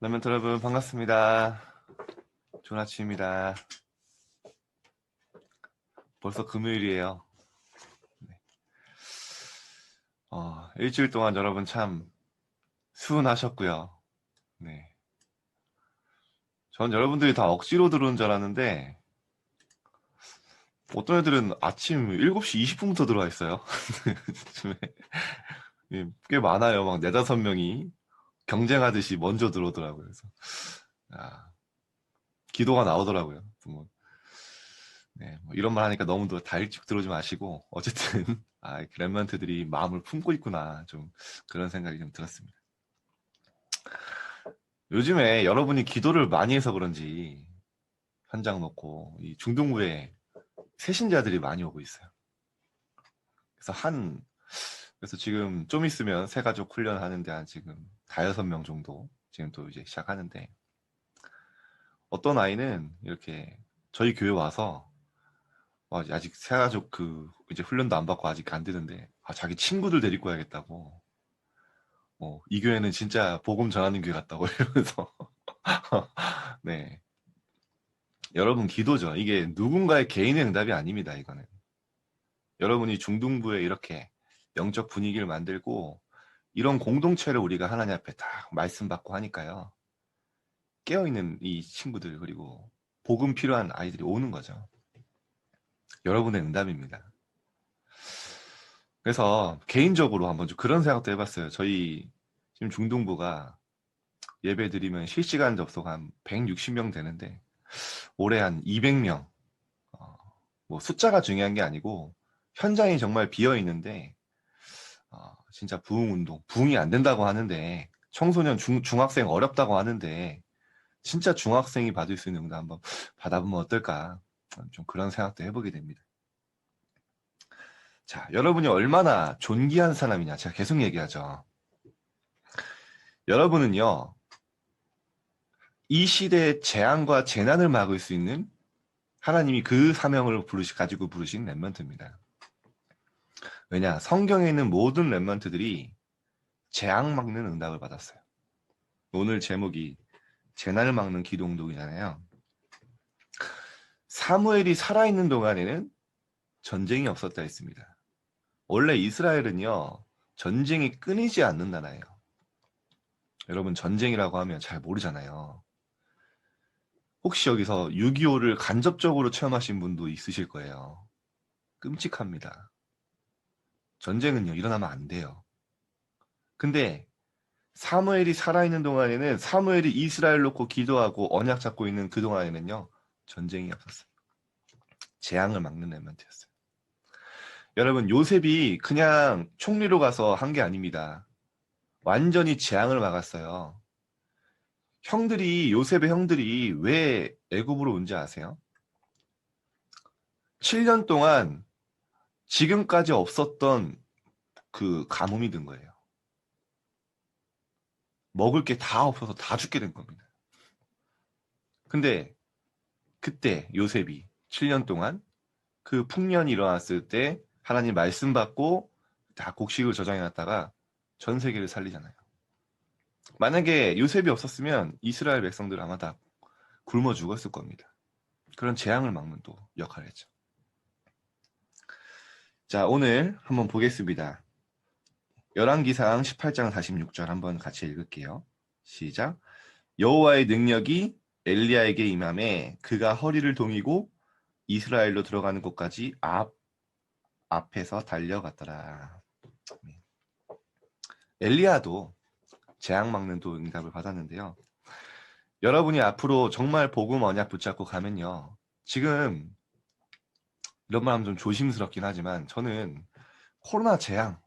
라면트 여러분 반갑습니다. 좋은 아침입니다. 벌써 금요일이에요. 네. 어, 일주일 동안 여러분 참 수고하셨고요. 네. 전 여러분들이 다 억지로 들어온 줄 알았는데 어떤 애들은 아침 7시 20분부터 들어와 있어요. 예, 꽤 많아요. 막 네다섯 명이 경쟁하듯이 먼저 들어오더라고요. 그래서 아, 기도가 나오더라고요. 뭐, 네, 뭐 이런 말 하니까 너무 다 일찍 들어오지 마시고 어쨌든 아, 랩런트들이 마음을 품고 있구나 좀 그런 생각이 좀 들었습니다. 요즘에 여러분이 기도를 많이 해서 그런지 현장 놓고 이 중동부에 새신자들이 많이 오고 있어요. 그래서 한 그래서 지금 좀 있으면 새 가족 훈련하는데 한 지금 다여섯 명 정도 지금 또 이제 시작하는데 어떤 아이는 이렇게 저희 교회 와서 와, 아직 새 가족 그 이제 훈련도 안 받고 아직 안 되는데 아, 자기 친구들 데리고 와야겠다고. 어, 이 교회는 진짜 복음 전하는 교회 같다고 이러면서. 네. 여러분 기도죠. 이게 누군가의 개인의 응답이 아닙니다 이거는. 여러분이 중등부에 이렇게 영적 분위기를 만들고 이런 공동체를 우리가 하나님 앞에 딱 말씀 받고 하니까요. 깨어있는 이 친구들 그리고 복음 필요한 아이들이 오는 거죠. 여러분의 응답입니다. 그래서 개인적으로 한번 좀 그런 생각도 해봤어요. 저희 지금 중등부가 예배 드리면 실시간 접속 한 160명 되는데 올해 한 200명. 어, 뭐 숫자가 중요한 게 아니고 현장이 정말 비어 있는데 어, 진짜 부흥 운동, 부흥이 안 된다고 하는데 청소년 중, 중학생 어렵다고 하는데 진짜 중학생이 받을 수 있는 응답 한번 받아보면 어떨까 좀 그런 생각도 해보게 됩니다. 자, 여러분이 얼마나 존귀한 사람이냐 제가 계속 얘기하죠. 여러분은요 이 시대의 재앙과 재난을 막을 수 있는 하나님이 그 사명을 부르시 가지고 부르신 랩먼트입니다. 왜냐 성경에 있는 모든 랩런트들이 재앙 막는 응답을 받았어요. 오늘 제목이 재난을 막는 기도운동이잖아요. 사무엘이 살아있는 동안에는 전쟁이 없었다 했습니다. 원래 이스라엘은요 전쟁이 끊이지 않는 나라예요. 여러분 전쟁이라고 하면 잘 모르잖아요. 혹시 여기서 6.25를 간접적으로 체험하신 분도 있으실 거예요. 끔찍합니다. 전쟁은요 일어나면 안 돼요. 근데 사무엘이 살아있는 동안에는 사무엘이 이스라엘 놓고 기도하고 언약 잡고 있는 그 동안에는요 전쟁이 없었어요. 재앙을 막는 랩런트였어요. 여러분 요셉이 그냥 총리로 가서 한 게 아닙니다. 완전히 재앙을 막았어요. 형들이 요셉의 형들이 왜 애굽으로 온지 아세요? 7년 동안 지금까지 없었던 그 가뭄이 든 거예요. 먹을 게 다 없어서 다 죽게 된 겁니다. 근데 그때 요셉이 7년 동안 그 풍년이 일어났을 때 하나님 말씀 받고 다 곡식을 저장해 놨다가 전 세계를 살리잖아요. 만약에 요셉이 없었으면 이스라엘 백성들 아마 다 굶어 죽었을 겁니다. 그런 재앙을 막는 또 역할을 했죠. 자, 오늘 한번 보겠습니다. 열왕기상 18장 46절 한번 같이 읽을게요. 시작. 여호와의 능력이 엘리야에게 임함에 그가 허리를 동이고 이스라엘로 들어가는 곳까지 앞 앞에서 달려갔더라. 네. 엘리야도 재앙 막는 또 응답을 받았는데요. 여러분이 앞으로 정말 복음 언약 붙잡고 가면요. 지금 이런 말 하면 좀 조심스럽긴 하지만 저는 코로나 재앙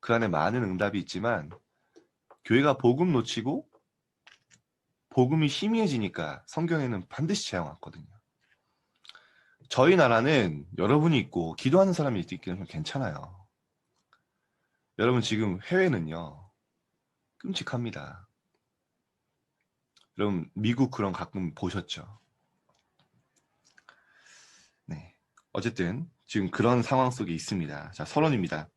그 안에 많은 응답이 있지만 교회가 복음 놓치고 복음이 희미해지니까 성경에는 반드시 재앙 왔거든요. 저희 나라는 여러분이 있고 기도하는 사람이 있기는 괜찮아요. 여러분 지금 해외는요 끔찍합니다. 여러분 미국 그런 가끔 보셨죠? 어쨌든 지금 그런 상황 속에 있습니다. 자, 서론입니다.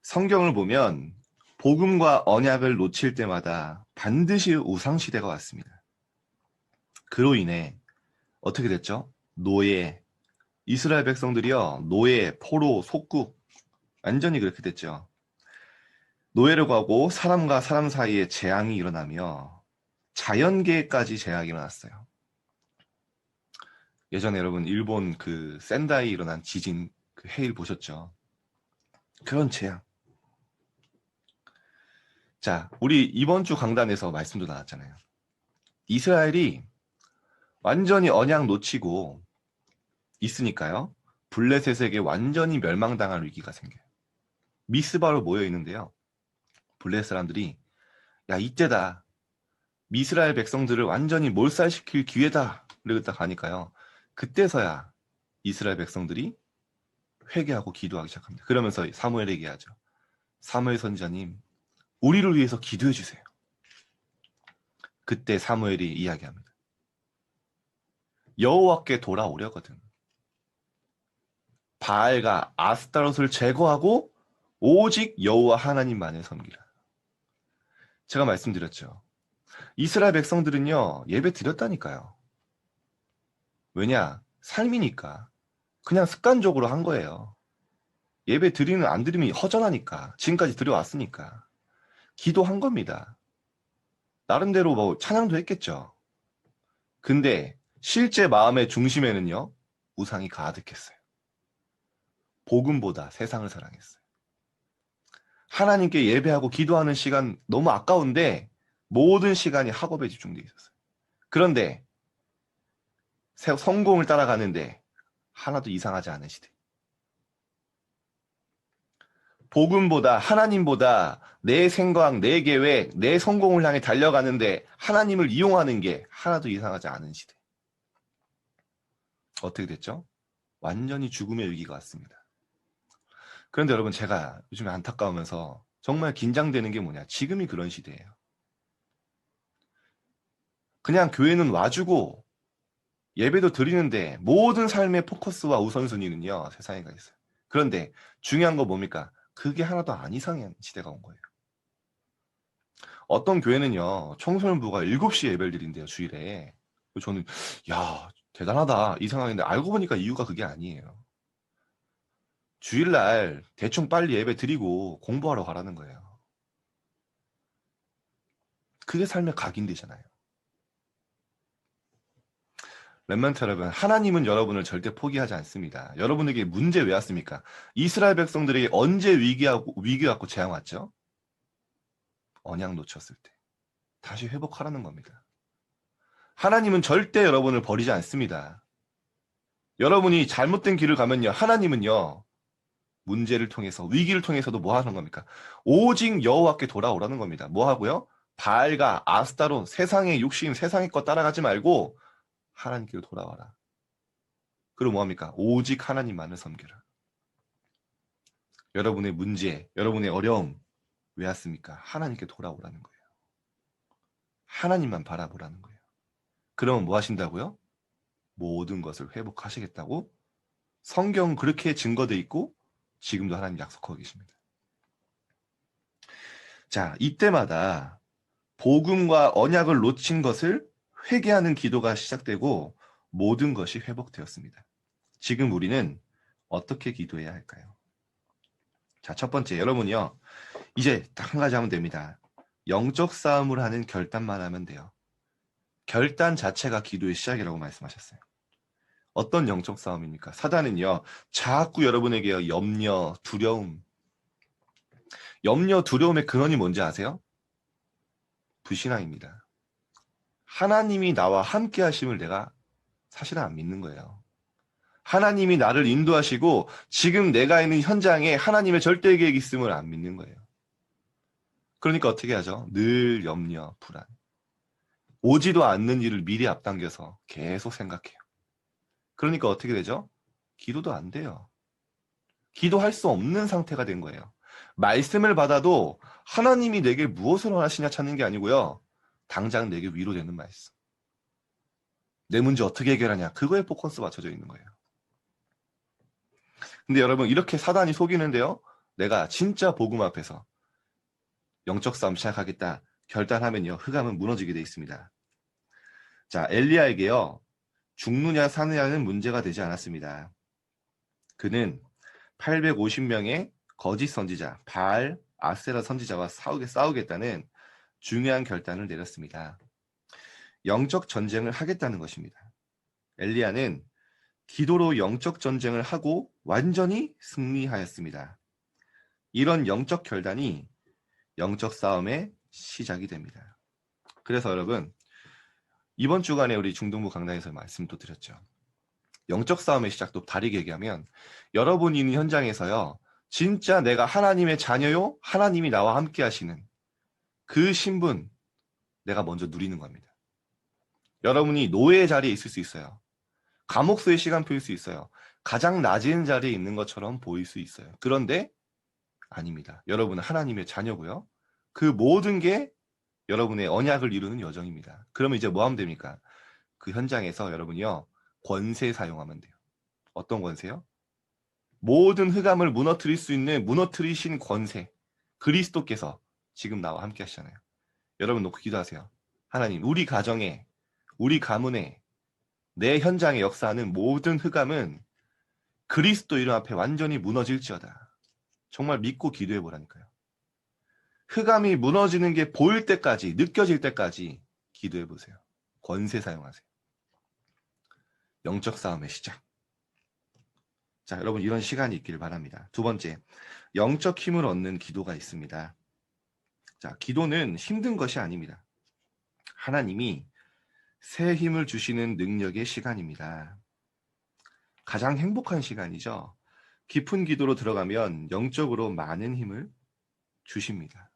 성경을 보면 복음과 언약을 놓칠 때마다 반드시 우상 시대가 왔습니다. 그로 인해 어떻게 됐죠? 노예, 이스라엘 백성들이요, 노예, 포로, 속국, 완전히 그렇게 됐죠. 노예를 가고 사람과 사람 사이에 재앙이 일어나며 자연계까지 재앙이 일어났어요. 예전에 여러분 일본 그 센다이 일어난 지진 그 해일 보셨죠? 그런 재앙. 자, 우리 이번 주 강단에서 말씀도 나왔잖아요. 이스라엘이 완전히 언약 놓치고 있으니까요. 블레셋에게 완전히 멸망당할 위기가 생겨요. 미스바로 모여 있는데요. 블레셋 사람들이 야 이때다. 이스라엘 백성들을 완전히 몰살시킬 기회다. 딱 가니까요. 그때서야 이스라엘 백성들이 회개하고 기도하기 시작합니다. 그러면서 사무엘에게 얘기하죠. 사무엘 선지자님, 우리를 위해서 기도해 주세요. 그때 사무엘이 이야기합니다. 여호와께 돌아오려거든. 바알과 아스타롯을 제거하고 오직 여호와 하나님만을 섬기라. 제가 말씀드렸죠. 이스라엘 백성들은요 예배 드렸다니까요. 왜냐 삶이니까 그냥 습관적으로 한 거예요. 예배 드리는 안 드리면 허전하니까 지금까지 드려왔으니까 기도한 겁니다. 나름대로 뭐 찬양도 했겠죠. 근데 실제 마음의 중심에는요 우상이 가득했어요. 복음보다 세상을 사랑했어요. 하나님께 예배하고 기도하는 시간 너무 아까운데 모든 시간이 학업에 집중되어 있었어요. 그런데 세- 성공을 따라가는데 하나도 이상하지 않은 시대. 복음보다 하나님보다 내 생각, 내 계획, 내 성공을 향해 달려가는데 하나님을 이용하는 게 하나도 이상하지 않은 시대. 어떻게 됐죠? 완전히 죽음의 위기가 왔습니다. 그런데 여러분 제가 요즘에 안타까우면서 정말 긴장되는 게 뭐냐? 지금이 그런 시대예요. 그냥 교회는 와주고 예배도 드리는데 모든 삶의 포커스와 우선순위는요 세상에 가 있어요. 그런데 중요한 거 뭡니까? 그게 하나도 안 이상한 시대가 온 거예요. 어떤 교회는요 청소년부가 7시에 예배를 드린대요 주일에. 저는 야 대단하다 이 생각인데 알고 보니까 이유가 그게 아니에요. 주일날 대충 빨리 예배 드리고 공부하러 가라는 거예요. 그게 삶의 각인되잖아요. 렘먼트 여러분, 하나님은 여러분을 절대 포기하지 않습니다. 여러분에게 문제 왜 왔습니까? 이스라엘 백성들에게 언제 위기하고, 위기 왔고 재앙 왔죠? 언약 놓쳤을 때. 다시 회복하라는 겁니다. 하나님은 절대 여러분을 버리지 않습니다. 여러분이 잘못된 길을 가면요, 하나님은요, 문제를 통해서, 위기를 통해서도 뭐 하는 겁니까? 오직 여호와께 돌아오라는 겁니다. 뭐 하고요? 바알과 아스타로 세상의 욕심, 세상의 것 따라가지 말고 하나님께로 돌아와라. 그리고 뭐합니까? 오직 하나님만을 섬겨라. 여러분의 문제, 여러분의 어려움 왜 왔습니까? 하나님께 돌아오라는 거예요. 하나님만 바라보라는 거예요. 그러면 뭐 하신다고요? 모든 것을 회복하시겠다고 성경 그렇게 증거돼 있고 지금도 하나님 약속하고 계십니다. 자, 이때마다 복음과 언약을 놓친 것을 회개하는 기도가 시작되고 모든 것이 회복되었습니다. 지금 우리는 어떻게 기도해야 할까요? 자, 첫 번째, 여러분이요. 이제 딱 한 가지 하면 됩니다. 영적 싸움을 하는 결단만 하면 돼요. 결단 자체가 기도의 시작이라고 말씀하셨어요. 어떤 영적 싸움입니까? 사단은요, 자꾸 여러분에게 염려, 두려움. 염려, 두려움의 근원이 뭔지 아세요? 불신앙입니다. 하나님이 나와 함께 하심을 내가 사실은 안 믿는 거예요. 하나님이 나를 인도하시고 지금 내가 있는 현장에 하나님의 절대 계획이 있음을 안 믿는 거예요. 그러니까 어떻게 하죠? 늘 염려, 불안. 오지도 않는 일을 미리 앞당겨서 계속 생각해요. 그러니까 어떻게 되죠? 기도도 안 돼요. 기도할 수 없는 상태가 된 거예요. 말씀을 받아도 하나님이 내게 무엇을 원하시냐 찾는 게 아니고요. 당장 내게 위로되는 말씀. 내 문제 어떻게 해결하냐. 그거에 포커스 맞춰져 있는 거예요. 근데 여러분, 이렇게 사단이 속이는데요. 내가 진짜 복음 앞에서 영적 싸움 시작하겠다 결단하면요 흑암은 무너지게 돼 있습니다. 자 엘리야에게요 죽느냐 사느냐는 문제가 되지 않았습니다. 그는 850명의 거짓 선지자 바알 아세라 선지자와 싸우게 싸우겠다는 중요한 결단을 내렸습니다. 영적 전쟁을 하겠다는 것입니다. 엘리야는 기도로 영적 전쟁을 하고 완전히 승리하였습니다. 이런 영적 결단이 영적 싸움의 시작이 됩니다. 그래서 여러분 이번 주간에 우리 중동부 강단에서 말씀도 드렸죠. 영적 싸움의 시작도 다르게 얘기하면 여러분이 있는 현장에서요. 진짜 내가 하나님의 자녀요. 하나님이 나와 함께 하시는 그 신분 내가 먼저 누리는 겁니다. 여러분이 노예의 자리에 있을 수 있어요. 감옥수의 시간표일 수 있어요. 가장 낮은 자리에 있는 것처럼 보일 수 있어요. 그런데 아닙니다. 여러분은 하나님의 자녀고요. 그 모든 게 여러분의 언약을 이루는 여정입니다. 그러면 이제 뭐 하면 됩니까? 그 현장에서 여러분이요. 권세 사용하면 돼요. 어떤 권세요? 모든 흑암을 무너뜨릴 수 있는 무너뜨리신 권세. 그리스도께서 지금 나와 함께 하시잖아요. 여러분 놓고 기도하세요. 하나님, 우리 가정에, 우리 가문에, 내 현장에 역사하는 모든 흑암은 그리스도 이름 앞에 완전히 무너질지어다. 정말 믿고 기도해 보라니까요. 흑암이 무너지는 게 보일 때까지, 느껴질 때까지 기도해 보세요. 권세 사용하세요. 영적 싸움의 시작. 자, 여러분 이런 시간이 있길 바랍니다. 두 번째, 영적 힘을 얻는 기도가 있습니다. 자, 기도는 힘든 것이 아닙니다. 하나님이 새 힘을 주시는 능력의 시간입니다. 가장 행복한 시간이죠. 깊은 기도로 들어가면 영적으로 많은 힘을 주십니다.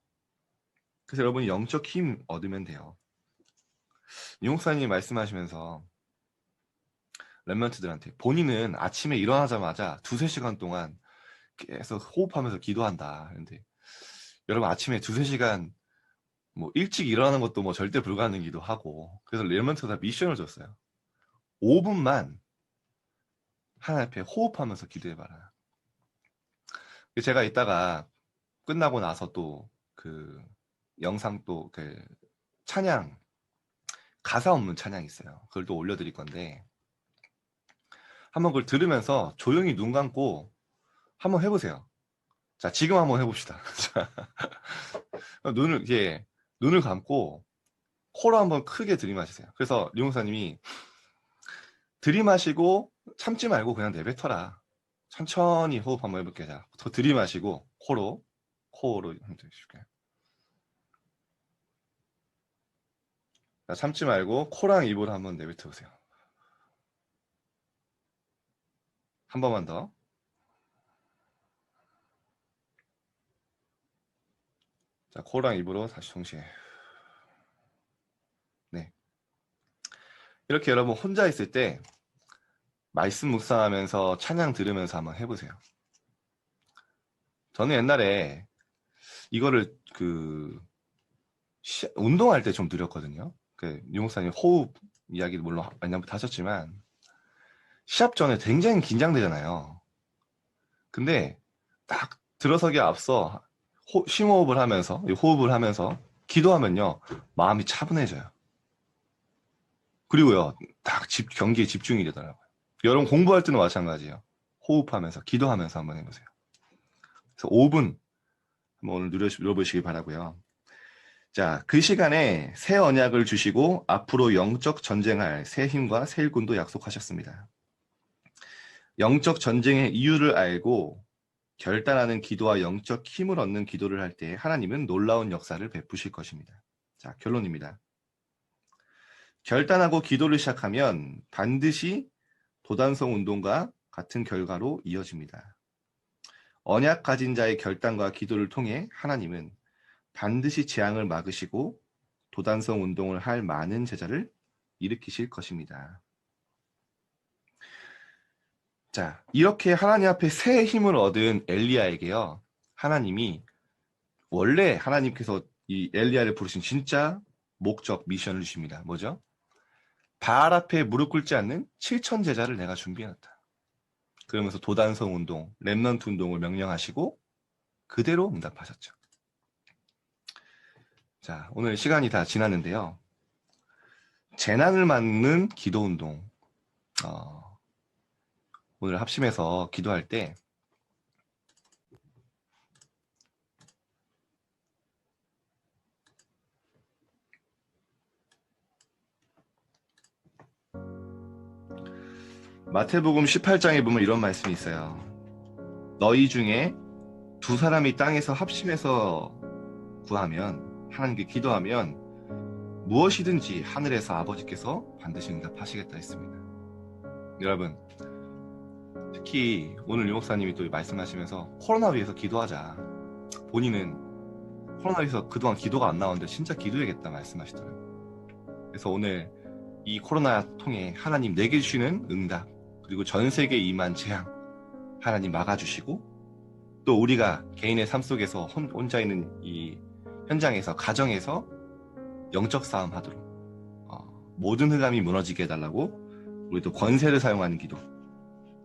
그래서 여러분이 영적 힘 얻으면 돼요. 이목사님 말씀하시면서 랩런트들한테 본인은 아침에 일어나자마자 두세 시간 동안 계속 호흡하면서 기도한다. 근데 여러분 아침에 두세 시간 뭐 일찍 일어나는 것도 뭐 절대 불가능이기도 하고 그래서 랩런트가 미션을 줬어요. 5분만 하나님 앞에 호흡하면서 기도해봐라. 제가 이따가 끝나고 나서 또 그 영상 또 그 찬양 가사 없는 찬양 있어요. 그걸 또 올려드릴 건데 한번 그걸 들으면서 조용히 눈 감고 한번 해보세요. 자, 지금 한번 해봅시다. 자, 눈을 이게 눈을 감고 코로 한번 크게 들이마시세요. 그래서 리용사님이 들이마시고 참지 말고 그냥 내뱉어라. 천천히 호흡 한번 해볼게요. 자, 더 들이마시고 코로 코로 해줄게요. 자, 참지 말고 코랑 입으로 한번 내뱉어 보세요. 한 번만 더. 자, 코랑 입으로 다시 동시에. 네. 이렇게 여러분 혼자 있을 때 말씀 묵상하면서 찬양 들으면서 한번 해보세요. 저는 옛날에 이거를 그 시, 운동할 때 좀 느렸거든요. 그 유목사님 호흡 이야기도 물론 많이부터 하셨지만 시합 전에 굉장히 긴장되잖아요. 근데 딱 들어서기 앞서 호, 심호흡을 하면서 호흡을 하면서 기도하면요 마음이 차분해져요. 그리고요 딱 집, 경기에 집중이 되더라고요. 여러분 공부할 때는 마찬가지예요. 호흡하면서 기도하면서 한번 해보세요. 그래서 5분 한번 오늘 누려, 누려보시기 바라고요. 자, 그 시간에 새 언약을 주시고 앞으로 영적 전쟁할 새 힘과 새 일꾼도 약속하셨습니다. 영적 전쟁의 이유를 알고 결단하는 기도와 영적 힘을 얻는 기도를 할 때 하나님은 놀라운 역사를 베푸실 것입니다. 자, 결론입니다. 결단하고 기도를 시작하면 반드시 도단성 운동과 같은 결과로 이어집니다. 언약 가진 자의 결단과 기도를 통해 하나님은 반드시 재앙을 막으시고 도단성 운동을 할 많은 제자를 일으키실 것입니다. 자, 이렇게 하나님 앞에 새 힘을 얻은 엘리야에게요. 하나님이 원래 하나님께서 이 엘리야를 부르신 진짜 목적 미션을 주십니다. 뭐죠? 바알 앞에 무릎 꿇지 않는 7천 제자를 내가 준비해놨다. 그러면서 도단성 운동, 랩넌트 운동을 명령하시고 그대로 응답하셨죠. 자, 오늘 시간이 다 지났는데요. 재난을 막는 기도 운동. 어, 오늘 합심해서 기도할 때 마태복음 18장에 보면 이런 말씀이 있어요. 너희 중에 두 사람이 땅에서 합심해서 구하면 하나님께 기도하면 무엇이든지 하늘에서 아버지께서 반드시 응답하시겠다 했습니다. 여러분 특히 오늘 유 목사님이 또 말씀하시면서 코로나 위해서 기도하자. 본인은 코로나 위해서 그동안 기도가 안 나오는데 진짜 기도해야겠다 말씀하시더라고요. 그래서 오늘 이 코로나 통해 하나님 내게 주시는 응답 그리고 전 세계에 임한 재앙 하나님 막아주시고 또 우리가 개인의 삶 속에서 혼, 혼자 있는 이 현장에서 가정에서 영적 싸움 하도록 어, 모든 흑암이 무너지게 해달라고 우리 또 권세를 사용하는 기도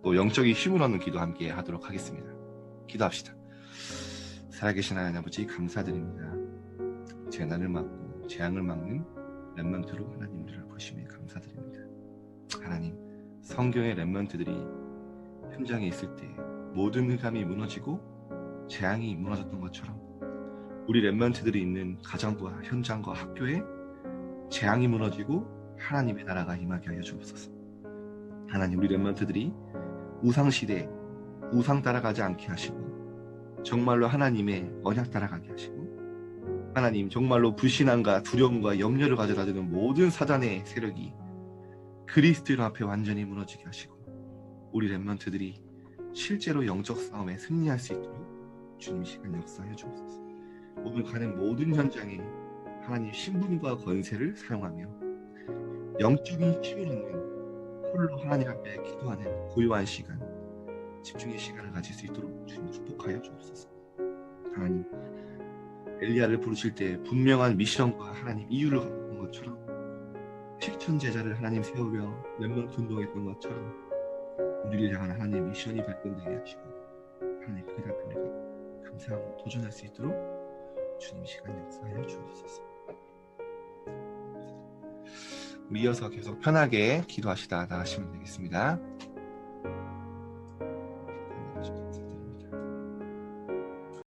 또 영적인 힘을 얻는 기도 함께 하도록 하겠습니다. 기도합시다. 살아계신 하나님 아버지 감사드립니다. 재난을 막고 재앙을 막는 렘런트로 하나님들을 보시며 감사드립니다. 하나님 성경의 렘런트들이 현장에 있을 때 모든 흑암이 무너지고 재앙이 무너졌던 것처럼 우리 렘런트들이 있는 가정과 현장과 학교에 재앙이 무너지고 하나님의 나라가 임하게 하여 주옵소서. 하나님 우리 렘런트들이 우상 시대 우상 따라가지 않게 하시고 정말로 하나님의 언약 따라가게 하시고 하나님 정말로 불신앙과 두려움과 염려를 가져다 주는 모든 사단의 세력이 그리스도인 앞에 완전히 무너지게 하시고 우리 렘런트들이 실제로 영적 싸움에 승리할 수 있도록 주님 시간 역사해 주옵소서. 오늘 가는 모든 현장에 하나님 신분과 권세를 사용하며 영적인 힘을 얻는 홀로 하나님 앞에 기도하는 고요한 시간, 집중의 시간을 가질 수 있도록 주님 축복하여 주옵소서. 하나님, 엘리야를 부르실 때 분명한 미션과 하나님 이유를 갖는 것처럼 실천 제자를 하나님 세우며 몇명 운동했던 것처럼 우리를 향한 하나님의 미션이 발견되게 하시고 하나님 그 앞에 감사하고 도전할 수 있도록 주님 시간 역사하여 주옵소서. 이어서 계속 편하게 기도하시다 나가시면 되겠습니다.